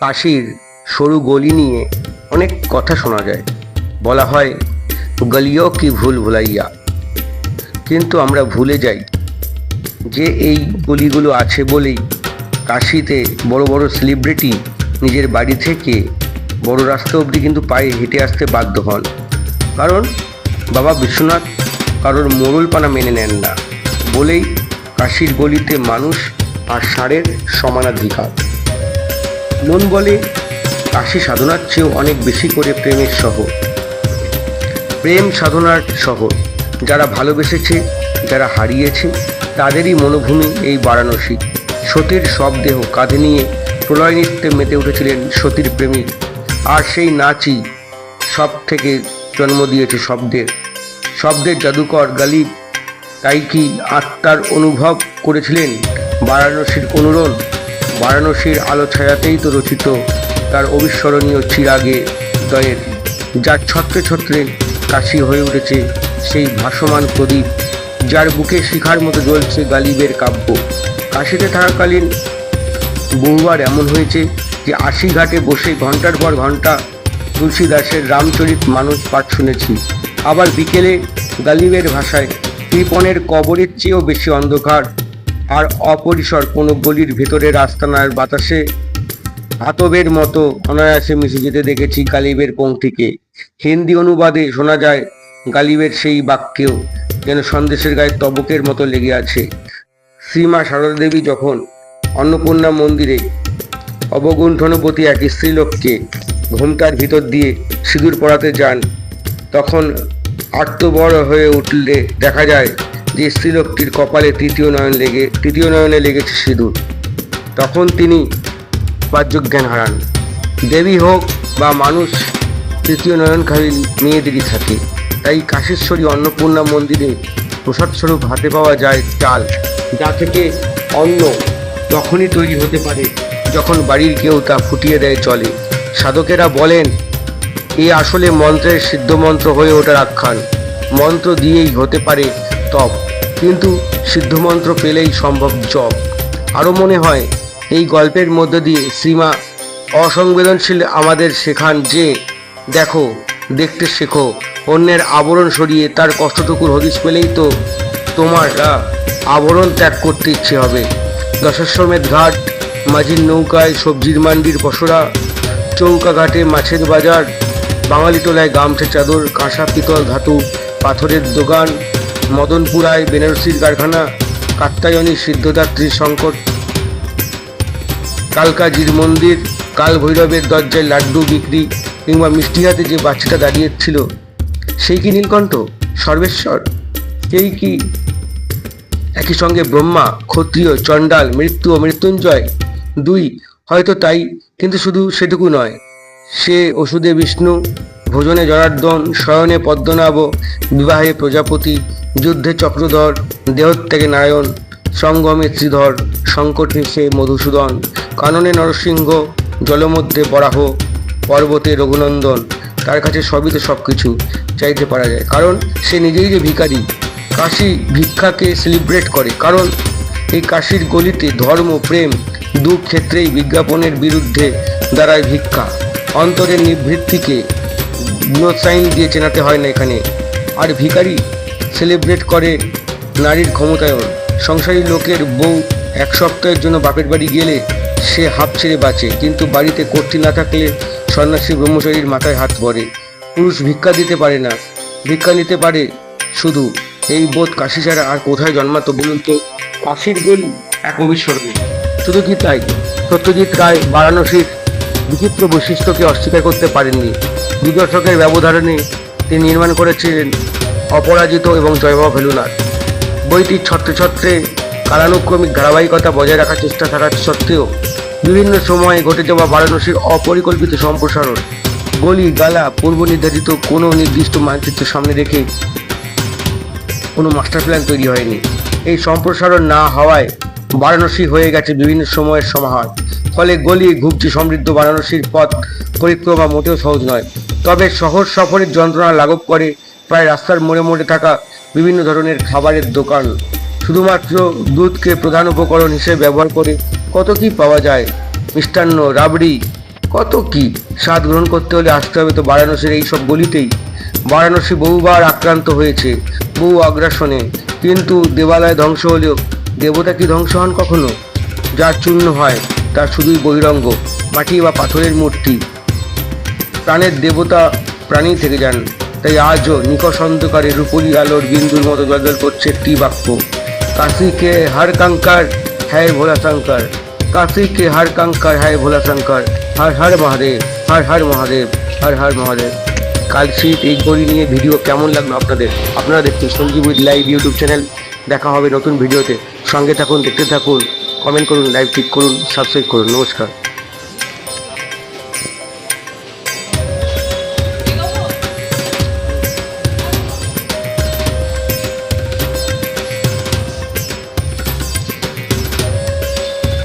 কাশির সরু গলি নিয়ে অনেক কথা শোনা যায়। বলা হয়, গলিও কি ভুল ভুলাইয়া? কিন্তু আমরা ভুলে যাই যে এই গলিগুলো আছে বলেই কাশিতে বড় বড় সেলিব্রিটি নিজের বাড়ি থেকে বড় রাস্তা অবধি কিন্তু পায়ে হেঁটে আসতে বাধ্য হন। কারণ, বাবা বিশ্বনাথ কারোর মোড়লপানা মেনে নেন না বলেই কাশির গলিতে মানুষ আর ষাঁড়ের সমানাধিকার। মন বলে, কাশি সাধনার চেয়েও অনেক বেশি করে প্রেমের শহর। প্রেম সাধনার শহর। যারা ভালোবেসেছে, যারা হারিয়েছে, তাদেরই মনোভূমি এই বারাণসী। সতীর সব দেহ কাঁধে নিয়ে প্রলয় নৃত্যে মেতে উঠেছিলেন সতীর প্রেমিক আর সেই নাচই সব থেকে জন্ম দিয়েছে শব্দের। শব্দের জাদুকর গালিব, তাই কি আত্মার অনুভব করেছিলেন বারাণসীর অনুরণ বারাণসীর আলো ছায়াতেই তো রচিত তার অবিস্মরণীয় চিরাগে দয়ের যার ছত্রে ছত্রে কাশি হয়ে উঠেছে সেই ভাসমান প্রদীপ, যার বুকে শিখার মতো জ্বলছে গালিবের কাব্য। কাশিতে থাকাকালীন বহুবার এমন হয়েছে যে আশি ঘাটে বসে ঘণ্টার পর ঘণ্টা তুলসী দাসের রামচরিত মানুষ পাঠ শুনেছি। আবার বিকেলে গালিবের ভাষায় কৃপণের কবরের চেয়েও বেশি অন্ধকার আর অপরিসর কোনো গলির ভেতরের আস্তানার বাতাসে আতবের মতো অনায়াসে মিশে যেতে দেখেছি গালিবের পংক্তিকে হিন্দি অনুবাদে শোনা যায়, গালিবের সেই বাক্যেও যেন সন্দেশের গায়ে তবকের মতো লেগে আছে। শ্রীমা সারদা দেবী যখন অন্নপূর্ণা মন্দিরে অবগুণ্ঠনবতী এক স্ত্রীলোককে ঘোমটার ভিতর দিয়ে সিঁদুর পড়াতে যান, তখন আত্মবড় হয়ে উঠলে দেখা যায় যে স্ত্রীলোকটির কপালে তৃতীয় নয়ন লেগে, তৃতীয় নয়নে লেগেছে সিঁদুর। তখন তিনি বাহ্যজ্ঞান হারান। দেবী হোক বা মানুষ, তৃতীয় নয়নখালী মেয়েদেরই থাকে। তাই কাশেশ্বরী অন্নপূর্ণা মন্দিরে প্রসাদস্বরূপ হাতে পাওয়া যায় চাল, যা থেকে অন্ন তখনই তৈরি হতে পারে যখন বাড়ির কেউ তা ফুটিয়ে দেয় চলে সাধকেরা বলেন, এ আসলে মন্ত্রের সিদ্ধ মন্ত্র হয়ে ওঠার আখ্যান। মন্ত্র দিয়েই হতে পারে তপ কিন্তু সিদ্ধ মন্ত্র পেলেই সম্ভব জপ আরও মনে হয়, এই গল্পের মধ্য দিয়ে শ্রীমা অসংবেদনশীল আমাদের শেখান যে, দেখো, দেখতে শেখো, অন্যের আবরণ সরিয়ে তার কষ্টটুকুর হদিশ পেলেই তো তোমার আবরণ ত্যাগ করতে ইচ্ছে হবে। দশাশ্বমেধ ঘাট, মাঝির নৌকায় সবজির মান্ডির পসরা চৌকা ঘাটে মাছের বাজার, বাঙালি টোলায় গামছা চাদর, কাঁসা, পিতল ধাতু, পাথরের দোকান মদনপুরায় বেনারসির কারখানা কাত্তায়নী সিদ্ধদাত্রী সংকট, কালকাজির মন্দির কাল ভৈরবের দরজায় লাড্ডু বিক্রি কিংবা মিষ্টি হাতে যে বাচ্চাটা দাঁড়িয়েছিল, সেই কি নীলকণ্ঠ? সর্বেশ্বর? সেই কি? একই সঙ্গে ব্রহ্মা, ক্ষত্রিয়, চণ্ডাল, মৃত্যু ও মৃত্যুঞ্জয়, দুই। হয়তো তাই, কিন্তু শুধু সেটুকু নয়। সে ওষুধে বিষ্ণু ভোজনে জনার্দন, শয়নে পদ্মনাভ, বিবাহে প্রজাপতি, যুদ্ধে চক্রধর, দেহত্যাগে নারায়ণ, সঙ্গমে শ্রীধর সংকটে সে মধুসূদন, কাননে নরসিংহ, জলমধ্যে বরাহ, পর্বতে রঘুনন্দন, তার কাছে সবই তো সব কিছু চাইতে পারা যায়। কারণ সে নিজেই যে ভিখারি, কাশি ভিক্ষাকে সেলিব্রেট করে। কারণ এই কাশির গলিতে ধর্ম, প্রেম দু ক্ষেত্রেই বিজ্ঞাপনের বিরুদ্ধে দাঁড়ায় ভিক্ষা। অন্তরের নিবৃত্তিকে নো সাইন দিয়ে চেনাতে হয় না এখানে। আর ভিখারি সেলিব্রেট করে নারীর ক্ষমতায়ন। সংসারী লোকের বউ এক সপ্তাহের জন্য বাপের বাড়ি গেলে সে হাফ ছেড়ে বাঁচে। কিন্তু বাড়িতে কর্তী না থাকলে সন্ন্যাসী ব্রহ্মচারীর মাথায় হাত পড়ে। পুরুষ ভিক্ষা দিতে পারে না। ভিক্ষা নিতে পারে শুধু। এই বোধ কাশি ছাড়া আর কোথায় জন্মাতো বলুন তো? কাশির গলি এক অবিস্মরণীয়। শুধু কি তাই? সত্যজিৎ রায় বারাণসীর বিচিত্র বৈশিষ্ট্যকে অস্বীকার করতে পারেননি। দশকের ব্যবধানে তিনি নির্মাণ করেছিলেন অপরাজিত এবং জয়বাবা ভেলুনাথ বইটির ছত্রে ছত্রে কালানুক্রমিক ধারাবাহিকতা বজায় রাখার চেষ্টা থাকার সত্ত্বেও বিভিন্ন সময়ে ঘটে যাওয়া বারাণসীর অপরিকল্পিত সম্প্রসারণ, গলি গালা পূর্ব নির্ধারিত কোনো নির্দিষ্ট মানচিত্র সামনে রেখে কোনো মাস্টার প্ল্যান তৈরি হয়নি। এই সম্প্রসারণ না হওয়ায় বারাণসী হয়ে গেছে বিভিন্ন সময়ের সমাহার। ফলে গলি, ঘুপচি সমৃদ্ধ বারাণসীর পথ পরিক্রমা মোটেও সহজ নয়। তবে শহর সফরের যন্ত্রণা লাঘব করে। প্রায় রাস্তার মোড়ে মোড়ে থাকা বিভিন্ন ধরনের খাবারের দোকান। শুধুমাত্র দুধকে প্রধান উপকরণ হিসেবে ব্যবহার করে কত কি পাওয়া যায়? মিষ্টান্ন, রাবড়ি, কত কি? স্বাদ গ্রহণ করতে হলে আসতে হবে তো বারাণসীর এই সব গলিতেই। বারাণসী বহুবার আক্রান্ত হয়েছে, বহু আগ্রাসনে। কিন্তু দেবালয় ধ্বংস হলেও দেবতা কি ধ্বংস হন কখনো? যার চূর্ণ হয়, তার শুধুই বহিরঙ্গ, মাটি বা পাথরের মূর্তি। প্রাণের দেবতা প্রাণী থেকে যান, তাই আজও নিকষ অন্ধকারে রূপলি আলোর বিন্দুর মতো জল করছে একটি বাক্য। কাশি কে হর কঙ্কর, হ্যায় ভোলা শঙ্কর। কাশি কে হর কঙ্কর, হ্যায় ভোলা শঙ্কর। হর হর মহাদেব, হর হর মহাদেব, হর হর মহাদেব। কাল শীত, এই গড়ি নিয়ে ভিডিও কেমন লাগল আপনাদের? আপনারা দেখছেন সঞ্জীব লাইভ ইউটিউব চ্যানেল। দেখা হবে নতুন ভিডিওতে। সঙ্গে থাকুন, দেখতে থাকুন কমেন্ট করুন লাইভ ক্লিক করুন সাবস্ক্রাইব করুন। নমস্কার।